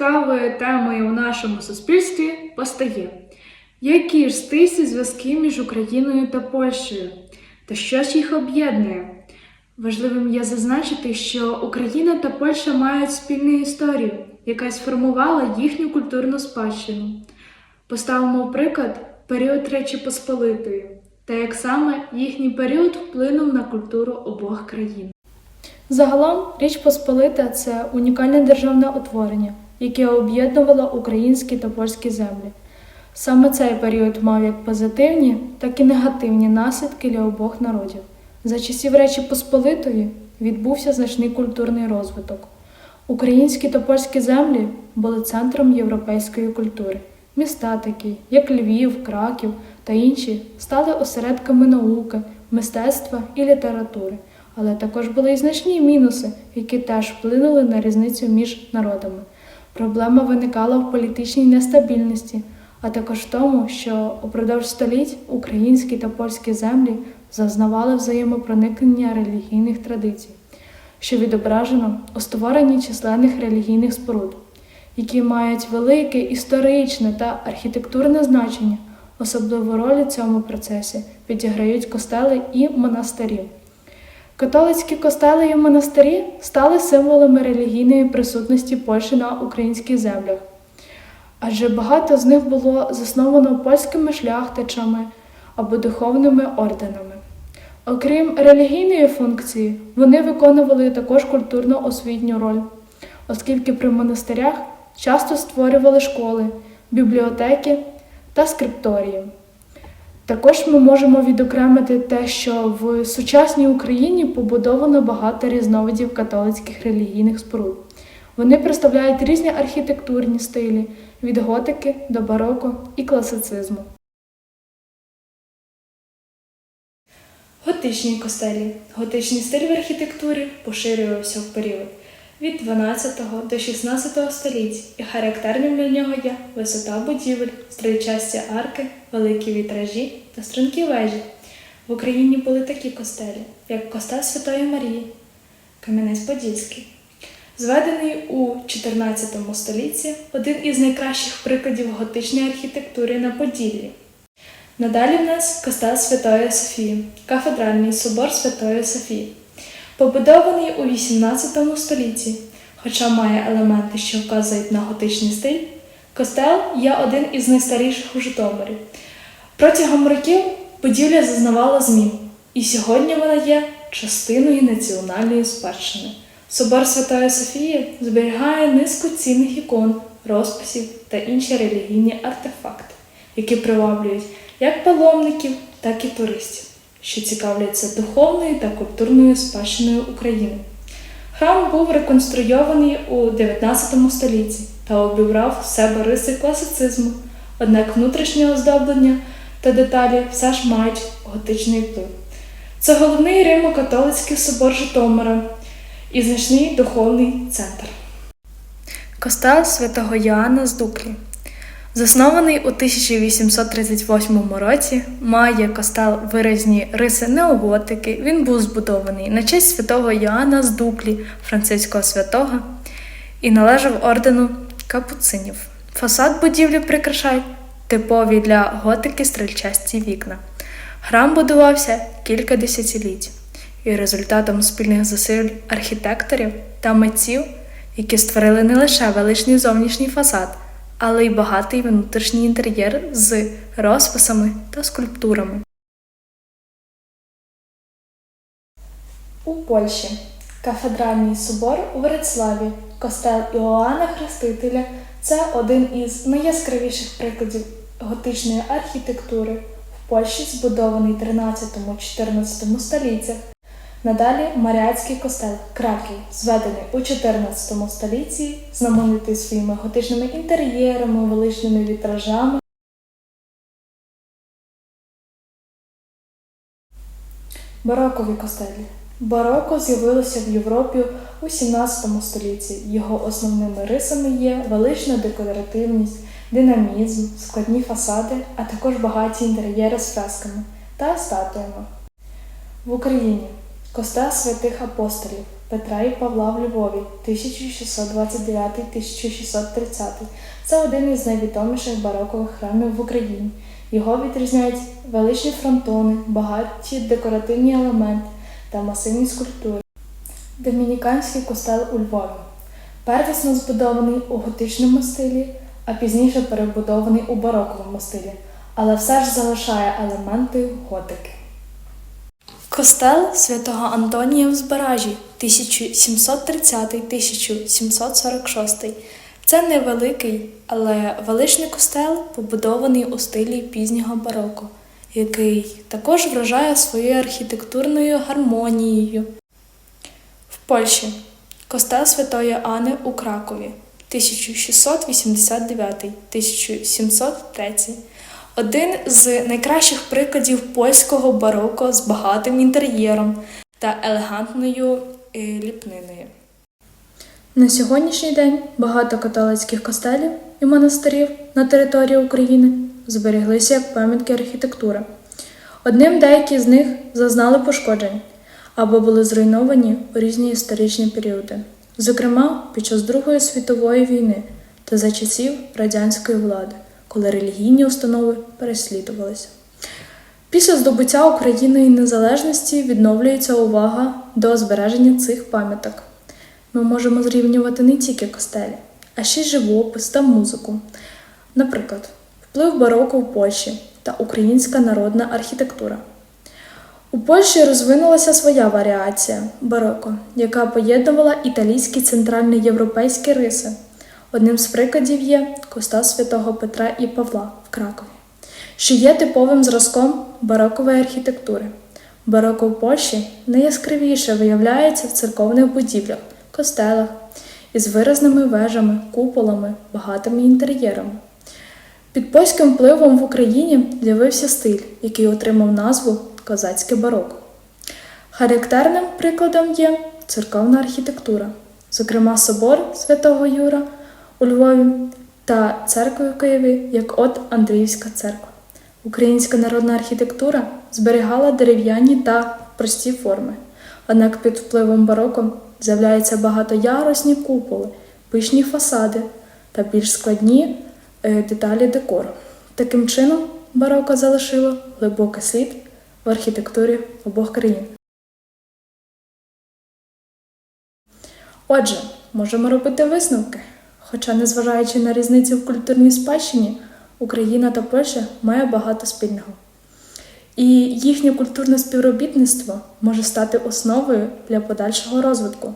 цікавою темою у нашому суспільстві постає: які ж стисі зв'язки між Україною та Польщею? Та що ж їх об'єднує? Важливим є зазначити, що Україна та Польща мають спільну історію, яка сформувала їхню культурну спадщину. Поставимо приклад період Речі Посполитої та як саме їхній період вплинув на культуру обох країн. Загалом Річ Посполита це унікальне державне утворення, яке об'єднувало українські та польські землі. Саме цей період мав як позитивні, так і негативні наслідки для обох народів. За часів Речі Посполитої відбувся значний культурний розвиток. Українські та польські землі були центром європейської культури. Міста такі, як Львів, Краків та інші, стали осередками науки, мистецтва і літератури. Але також були і значні мінуси, які теж вплинули на різницю між народами. Проблема виникала в політичній нестабільності, а також в тому, що упродовж століть українські та польські землі зазнавали взаємопроникнення релігійних традицій, що відображено у створенні численних релігійних споруд, які мають велике історичне та архітектурне значення. Особливу роль у цьому процесі відіграють костели і монастирі. Католицькі костели і монастирі стали символами релігійної присутності Польщі на українських землях, адже багато з них було засновано польськими шляхтичами або духовними орденами. Окрім релігійної функції, вони виконували також культурно-освітню роль, оскільки при монастирях часто створювали школи, бібліотеки та скрипторії. Також ми можемо відокремити те, що в сучасній Україні побудовано багато різновидів католицьких релігійних споруд. Вони представляють різні архітектурні стилі від готики до бароко і класицизму. Готичні костелі. Готичний стиль в архітектурі поширювався в період від 12 до 16 століть, і характерним для нього є висота будівель, стрільчасті арки, великі вітражі та стрункі вежі. В Україні були такі костелі, як костел Святої Марії, Кам'янець-Подільський. Зведений у 14 столітті один із найкращих прикладів готичної архітектури на Поділлі. Надалі в нас костел Святої Софії, кафедральний собор Святої Софії, побудований у 18 столітті, хоча має елементи, що вказують на готичний стиль, костел є один із найстаріших у Житомирі. Протягом років будівля зазнавала змін, і сьогодні вона є частиною національної спадщини. Собор Святої Софії зберігає низку цінних ікон, розписів та інші релігійні артефакти, які приваблюють як паломників, так і туристів, що цікавляться духовною та культурною спадщиною України. Храм був реконструйований у 19 столітті та обібрав в себе риси класицизму, однак внутрішнє оздоблення та деталі все ж мають готичний вплив. Це головний римо-католицький собор Житомира і значний духовний центр. Костел святого Йоанна з Дуклі. Заснований у 1838 році, має костел виразні риси неоготики. Він був збудований на честь святого Йоанна з Дуклі, французького святого, і належав ордену капуцинів. Фасад будівлі прикрашають типові для готики стрільчасті вікна. Храм будувався кілька десятиліть, і результатом спільних зусиль архітекторів та митців, які створили не лише величний зовнішній фасад але й багатий внутрішній інтер'єр з розписами та скульптурами. У Польщі кафедральний собор у Вроцлаві, костел Іоанна Хрестителя це один із найяскравіших прикладів готичної архітектури в Польщі, збудований 13-14 століттях. Надалі Маріатський костел Краків, зведений у 14 столітті, знаменитий своїми готичними інтер'єрами, величними вітражами. Барокові костелі. Бароко з'явилося в Європі у 17 столітті. Його основними рисами є велична декоративність, динамізм, складні фасади, а також багаті інтер'єри з фресками та статуями. В Україні Костел святих апостолів Петра і Павла в Львові 1629-1630. Це один із найвідоміших барокових храмів в Україні. Його відрізняють величні фронтони, багаті декоративні елементи та масивні скульптури. Домініканський костел у Львові. Первісно збудований у готичному стилі, а пізніше перебудований у бароковому стилі, але все ж залишає елементи готики. Костел святого Антонія в Збаражі 1730-1746. Це невеликий, але величний костел, побудований у стилі пізнього бароко, який також вражає своєю архітектурною гармонією. В Польщі костел Святої Ани у Кракові 1689-1703. Один з найкращих прикладів польського бароко з багатим інтер'єром та елегантною е, ліпниною. На сьогоднішній день багато католицьких костелів і монастирів на території України зберіглися як пам'ятки архітектури. Одним деякі з них зазнали пошкоджень або були зруйновані у різні історичні періоди, зокрема під час Другої світової війни та за часів радянської влади, коли релігійні установи переслідувалися. Після здобуття Україною незалежності відновлюється увага до збереження цих пам'яток. Ми можемо зрівнювати не тільки костелі, а ще й живопис та музику. Наприклад, вплив бароко в Польщі та українська народна архітектура. У Польщі розвинулася своя варіація бароко, яка поєднувала італійські центральноєвропейські риси. Одним з прикладів є костел святого Петра і Павла в Кракові, що є типовим зразком барокової архітектури. Бароко в Польщі найяскравіше виявляється в церковних будівлях, костелах із виразними вежами, куполами, багатими інтер'єрами. Під польським впливом в Україні з'явився стиль, який отримав назву козацьке бароко. Характерним прикладом є церковна архітектура, зокрема собор святого Юра у Львові та церкви в Києві, як от Андріївська церква. Українська народна архітектура зберігала дерев'яні та прості форми, однак під впливом бароко з'являються багатоярусні куполи, пишні фасади та більш складні е, деталі декору. Таким чином, бароко залишило глибокий слід в архітектурі обох країн. Отже, можемо робити висновки. Хоча, незважаючи на різницю в культурній спадщині, Україна та Польща має багато спільного. І їхнє культурне співробітництво може стати основою для подальшого розвитку.